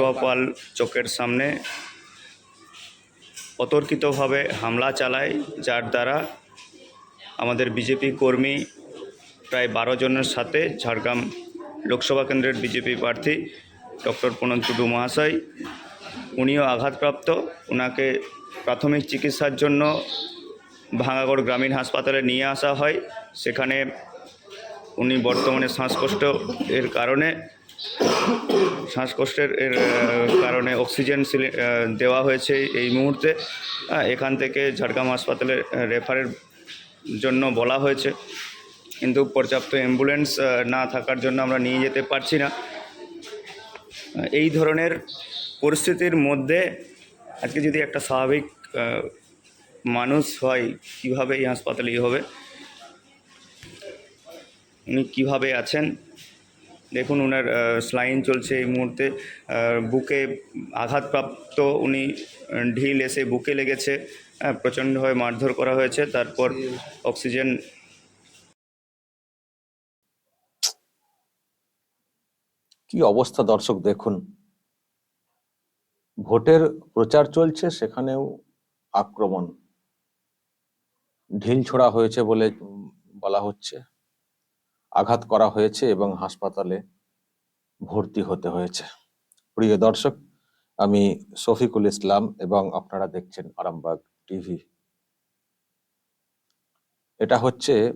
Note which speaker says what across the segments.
Speaker 1: কাটোয়া পাল চোখের সামনে অতর্কিতভাবে হামলা চালায়, যার দ্বারা আমাদের বিজেপি কর্মী প্রায় বারো জনের সাথে ঝাড়গ্রাম লোকসভা কেন্দ্রের বিজেপি প্রার্থী ডক্টর প্রণব টুডু মহাশয়, উনিও আঘাতপ্রাপ্ত। ওনাকে প্রাথমিক চিকিৎসার জন্য ভাঙাগড় গ্রামীণ হাসপাতালে নিয়ে আসা হয়। সেখানে উনি বর্তমানে শ্বাসকষ্ট এর কারণে শ্বাসকষ্টের, এর কারণে অক্সিজেন দেওয়া হয়েছে এই মুহূর্তে। এখান থেকে ঝাড়গ্রাম হাসপাতালে রেফারের জন্য বলা হয়েছে। কিন্তু পর্যাপ্ত অ্যাম্বুলেন্স না থাকার জন্য আমরা নিয়ে যেতে পারছি না। এই ধরনের পরিস্থিতির মধ্যে আজকে যদি একটা স্বাভাবিক মানুষ হয়, কীভাবে এই হাসপাতালে হবে? উনি কীভাবে আছেন? দেখুন ওনার স্লাইন চলছে এই মুহূর্তে। বুকে আঘাতপ্রাপ্ত উনি, ঢিল এসে বুকে লেগেছে প্রচণ্ডভাবে মারধর করা হয়েছে। তারপর অক্সিজেন
Speaker 2: কি অবস্থা দর্শক, দেখুন। ভোটের প্রচার চলছে, সেখানেও আক্রমণ। ঢিল ছোড়া হয়েছে বলে বলা হচ্ছে। আঘাত করা হয়েছে এবং হাসপাতালে ভর্তি হতে হয়েছে। প্রিয় দর্শক, আমি শফিকুল ইসলাম এবং আপনারা দেখছেন আরামবাগ টিভি। এটা হচ্ছে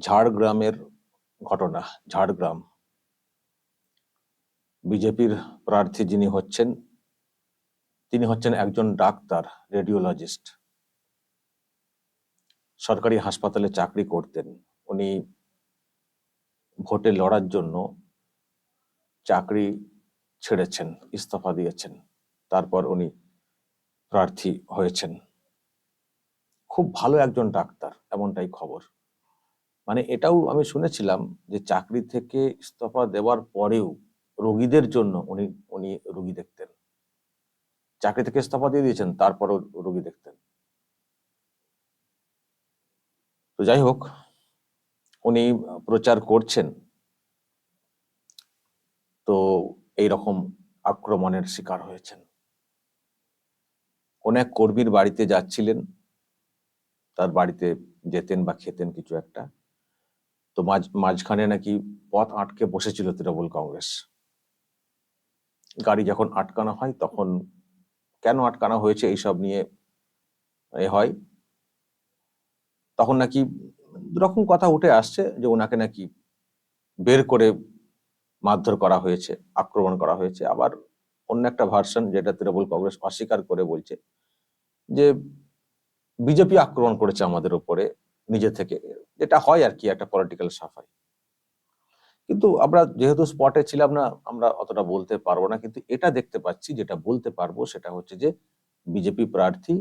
Speaker 2: ঝাড়গ্রামের ঘটনা, ঝাড়গ্রাম। বিজেপির প্রার্থী যিনি হচ্ছেন, তিনি হচ্ছেন একজন ডাক্তার, রেডিওলজিস্ট। সরকারি হাসপাতালে চাকরি করতেন। উনি ভোটে লড়ার জন্য চাকরি ছেড়েছেন, ইস্তফা দিয়েছেন। তারপর উনি প্রার্থী হয়েছেন। খুব ভালো একজন ডাক্তার, এমনটাই খবর। মানে এটাও আমি শুনেছিলাম যে চাকরি থেকে ইস্তফা দেওয়ার পরেও রোগীদের জন্য উনি উনি রোগী দেখতেন। চাকরি থেকে ইস্তফা দিয়ে দিয়েছেন, তারপরও রোগী দেখতেন। তো যাই হোক উনি প্রচার করছেন, তো এই রকম আক্রমণের শিকার হয়েছেন। কোন এক কর্মীর বাড়িতে যাচ্ছিলেন, তার বাড়িতে যেতেন বা খেতেন কিছু একটা, তো মাঝ, মাঝখানে নাকি পথ আটকে বসেছিল তৃণমূল কংগ্রেস। গাড়ি যখন আটকানো হয় তখন কেন আটকানো হয়েছে এইসব নিয়ে হয়? তখন নাকি দুরকম কথা উঠে আসছে যে ওনাকে নাকি বের করে মারধর করা হয়েছে, আক্রমণ করা হয়েছে। আবার অন্য একটা ভার্সন যেটা তৃণমূল কংগ্রেস অস্বীকার করে বলছে যে বিজেপি আক্রমণ করেছে আমাদের উপরে নিজে থেকে। যেটা হয় আর কি একটা পলিটিক্যাল সাফাই। কিন্তু আমরা যেহেতু স্পটে ছিলাম না, আমরা অতটা বলতে পারব না। কিন্তু এটা দেখতে পাচ্ছি, যেটা বলতে পারব সেটা হচ্ছে যে বিজেপি প্রার্থী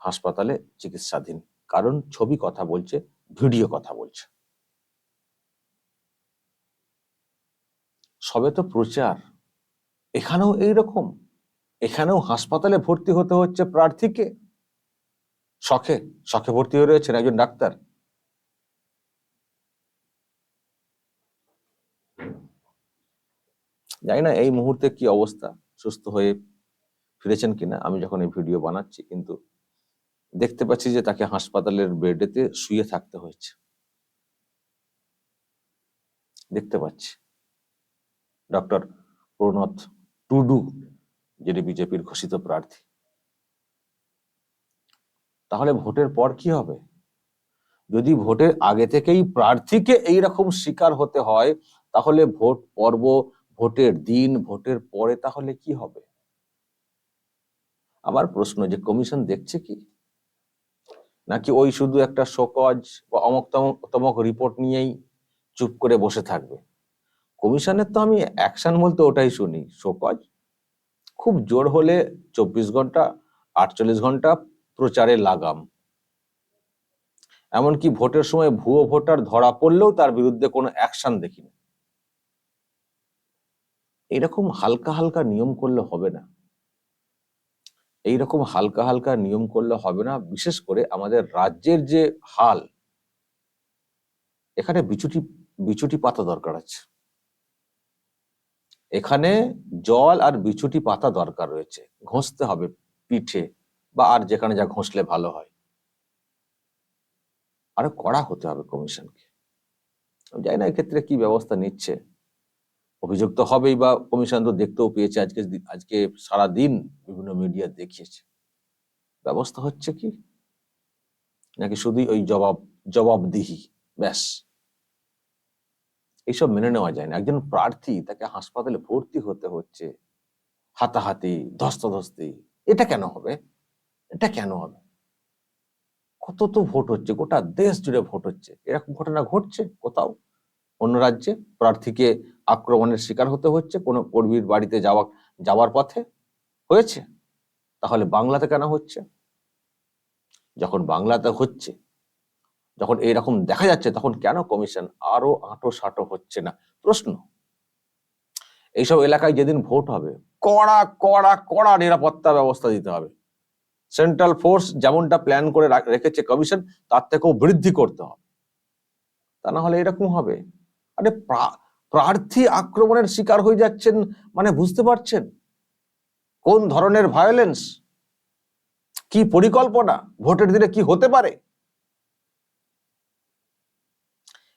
Speaker 2: হাসপাতালে চিকিৎসাধীন। কারণ ছবি কথা বলছে ভিডিও কথা বলছে। সবে তো প্রচার। এখানেও এই রকম এখানেও হাসপাতালে ভর্তি হতে হচ্ছে প্রার্থীকে। শখে শখে ভর্তি হয়ে রয়েছেন একজন ডাক্তার। জানি না এই মুহূর্তে কি অবস্থা, সুস্থ হয়ে ফিরেছেন কিনা, আমি যখন এই ভিডিও বানাচ্ছি, কিন্তু দেখতে পাচ্ছি যে তাকে হাসপাতালের বেডেতে শুয়ে থাকতে হয়েছে। দেখতে পাচ্ছি। ডক্টর প্রণত টুডু, যিনি বিজেপির ঘোষিত প্রার্থী। তাহলে ভোটের পর কি হবে? যদি ভোটের আগে থেকেই প্রার্থীকে এই রকম শিকার হতে হয়, তাহলে ভোট পর্ব, ভোটের দিন, ভোটের পরে তাহলে কি হবে? আবার প্রশ্ন যে কমিশন দেখছে কি? নাকি ওই শুধু একটা শোকজ বা অমক তমক রিপোর্ট নিয়েই চুপ করে বসে থাকবে? কমিশনের তো আমি অ্যাকশন বলতে ওটাই শুনি, শোকজ? খুব জোর হলে চব্বিশ ঘণ্টা, আটচল্লিশ ঘণ্টা প্রচারে লাগাম। এমনকি ভোটের সময় ভুয়ো ভোটার ধরা পড়লেও তার বিরুদ্ধে কোনো অ্যাকশন দেখিনি। এরকম হালকা হালকা নিয়ম করলে হবে না। এইরকম হালকা হালকা নিয়ম করলে হবে না, বিশেষ করে আমাদের রাজ্যের যে হাল, এখানে বিচুটি বিচুটি পাতা দরকার আছে। এখানে জল আর বিছুটি পাতা দরকার রয়েছে। ঘষতে হবে পিঠে বা আর যেখানে যা ঘষলে ভালো হয়। আরও কড়া হতে হবে কমিশনকে। জানি না এক্ষেত্রে কি ব্যবস্থা নিচ্ছে। অভিযোগ তো হবেই বা কমিশন তো দেখতেও পেয়েছে, আজকে আজকে সারা দিন বিভিন্ন মিডিয়া দেখিয়েছে। ব্যবস্থা হচ্ছে কি? নাকি শুধুই ওই জবাব, জবাবদিহি, ব্যাস। এইসব মেনে নেওয়া যায় না। একজন প্রার্থী তাকে হাসপাতালে ভর্তি হতে হচ্ছে, হাতাহাতি, ধস্তাধস্তি, এটা কেন হবে? এটা কেন হবে? কত তো ভোট হচ্ছে, গোটা দেশ জুড়ে ভোট হচ্ছে। এরকম ঘটনা ঘটছে কোথাও? অন্য রাজ্যে প্রার্থীকে আক্রমণের শিকার হতে হচ্ছে, কোনো কর্মীর বাড়িতে যাওয়া, যাওয়ার পথে হয়েছে? তাহলে বাংলাতে কেন হচ্ছে? যখন বাংলাতে হচ্ছে, যখন এইরকম দেখা যাচ্ছে, তখন কেন কমিশন আরও আঁটো সাঁটো হচ্ছে না? প্রশ্ন। এইসব এলাকায় যেদিন ভোট হবে, কড়া কড়া কড়া নিরাপত্তা ব্যবস্থা দিতে হবে। সেন্ট্রাল ফোর্স যেমনটা প্ল্যান করে রাখ- রেখেছে কমিশন, তার থেকেও বৃদ্ধি করতে হবে। তা না হলে এরকম হবে। আরে প্রার্থী আক্রমণের শিকার হয়ে যাচ্ছেন মানে বুঝতে পারছেন? কোন ধরনের ভায়োলেন্স কি পরিকল্পনা? ভোটের দিনে কি হতে পারে?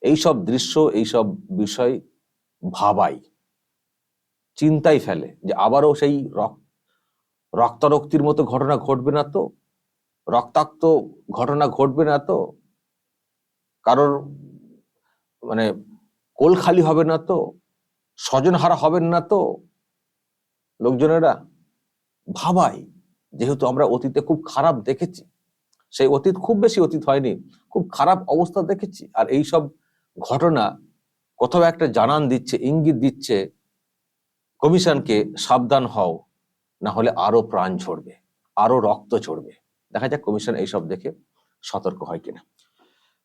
Speaker 2: এইসব দৃশ্য, এইসব বিষয় ভাবাই। চিন্তাই ফেলে যে আবারও সেই রক- রক্তারক্তির মতো ঘটনা ঘটবে না তো? রক্তাক্ত ঘটনা ঘটবে না তো? কারোর মানে কোল খালি হবে না তো? স্বজনহারা হবেন না তো? লোকজনেরা ভাবাই যেহেতু আমরা অতীতে খুব খারাপ দেখেছি। সেই অতীত খুব বেশি অতীত হয়নি, খুব খারাপ অবস্থা দেখেছি। আর এই সব ঘটনা কোথাও একটা জানান দিচ্ছে, ইঙ্গিত দিচ্ছে, কমিশনকে সাবধান হও, না হলে আরও প্রাণ ঝরবে, আরও রক্ত ঝরবে। দেখা যাক কমিশন এইসব দেখে সতর্ক হয় কিনা।